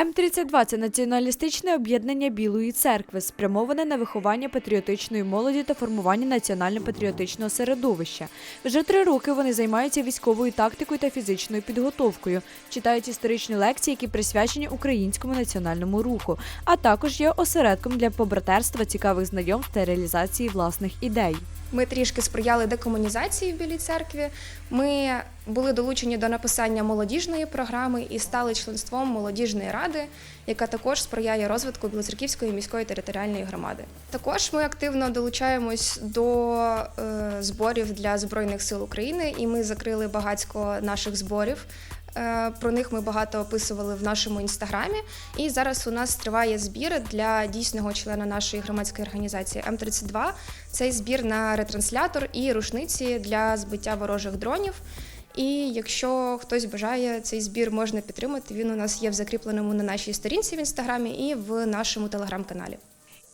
М-32 – це націоналістичне об'єднання Білої церкви, спрямоване на виховання патріотичної молоді та формування національно-патріотичного середовища. Вже три роки вони займаються військовою тактикою та фізичною підготовкою, читають історичні лекції, які присвячені українському національному руху, а також є осередком для побратерства, цікавих знайомств та реалізації власних ідей. Ми трішки сприяли декомунізації в Білій церкві. Ми були долучені до написання молодіжної програми і стали членством молодіжної ради, яка також сприяє розвитку Білоцерківської міської територіальної громади. Також ми активно долучаємось до е, зборів для збройних сил України, і ми закрили багатько наших зборів. Е, Про них ми багато описували в нашому інстаграмі. І зараз у нас триває збір для дійсного члена нашої громадської організації М32. Цей збір на ретранслятор і рушниці для збиття ворожих дронів. І якщо хтось бажає цей збір можна підтримати, він у нас є в закріпленому на нашій сторінці в інстаграмі і в нашому телеграм-каналі.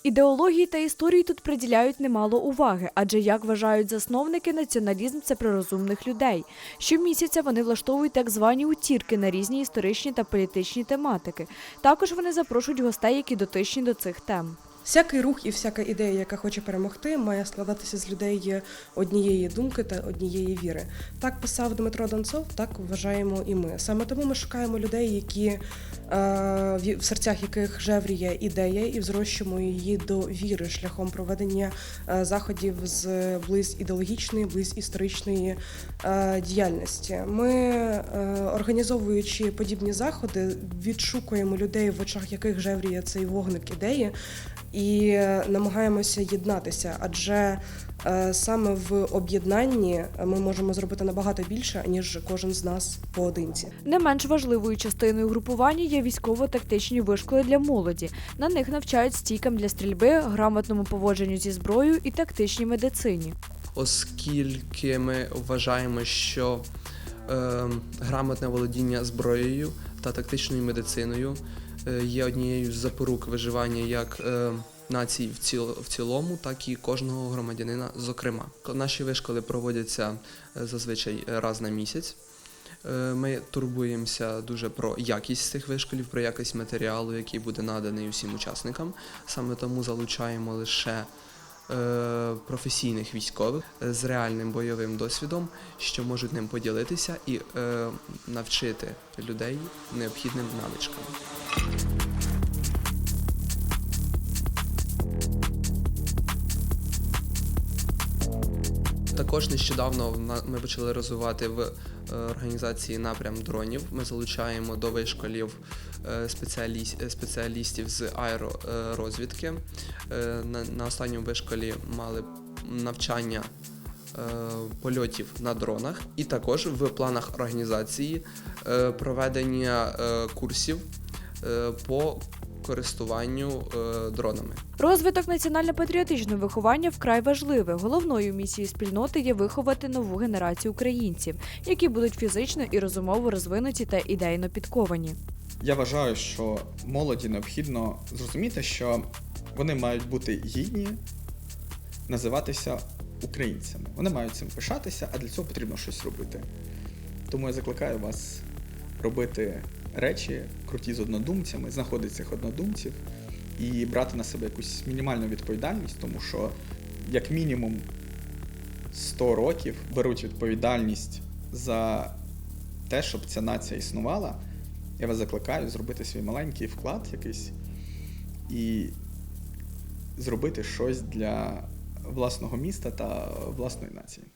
Ідеології та історії тут приділяють немало уваги, адже як вважають засновники, націоналізм це про розумних людей. Щомісяця вони влаштовують так звані утірки на різні історичні та політичні тематики. Також вони запрошують гостей, які дотичні до цих тем. Всякий рух і всяка ідея, яка хоче перемогти, має складатися з людей однієї думки та однієї віри. Так писав Дмитро Донцов, так вважаємо і ми. Саме тому ми шукаємо людей, які е, в серцях яких жевріє ідея, і взрощуємо її до віри шляхом проведення е, заходів з близь ідеологічної, близь історичної е, діяльності. Ми, організовуючи подібні заходи, відшукуємо людей, в очах яких жевріє цей вогник ідеї і намагаємося єднатися, адже е, саме в об'єднанні ми можемо зробити набагато більше, ніж кожен з нас поодинці. Не менш важливою частиною групування є військово-тактичні вишколи для молоді. На них навчають стійкам для стрільби, грамотному поводженню зі зброєю і тактичній медицині. оскільки ми вважаємо, що е, грамотне володіння зброєю та тактичною медициною є однією з запорук виживання як е, нації в, ціл, в цілому, так і кожного громадянина зокрема. Наші вишколи проводяться е, зазвичай раз на місяць. Е, Ми турбуємося дуже про якість цих вишколів, про якість матеріалу, який буде наданий усім учасникам. Саме тому залучаємо лише е, професійних військових е, з реальним бойовим досвідом, що можуть ним поділитися і е, навчити людей необхідним навичкам. Також нещодавно ми почали розвивати в е, організації напрям дронів. Ми залучаємо до вишколів е, е, спеціалістів з аеророзвідки. На, останньому вишколі мали навчання польотів на дронах, і також в планах організації проведення курсів по користуванню е, дронами. Розвиток національно-патріотичного виховання вкрай важливий. Головною місією спільноти є виховати нову генерацію українців, які будуть фізично і розумово розвинуті та ідейно підковані. Я вважаю, що молоді необхідно зрозуміти, що вони мають бути гідні називатися українцями. Вони мають цим пишатися, а для цього потрібно щось робити. Тому я закликаю вас робити речі круті з однодумцями, знаходити цих однодумців і брати на себе якусь мінімальну відповідальність, тому що як мінімум 100 років беруть відповідальність за те, щоб ця нація існувала. Я вас закликаю зробити свій маленький вклад якийсь і зробити щось для власного міста та власної нації.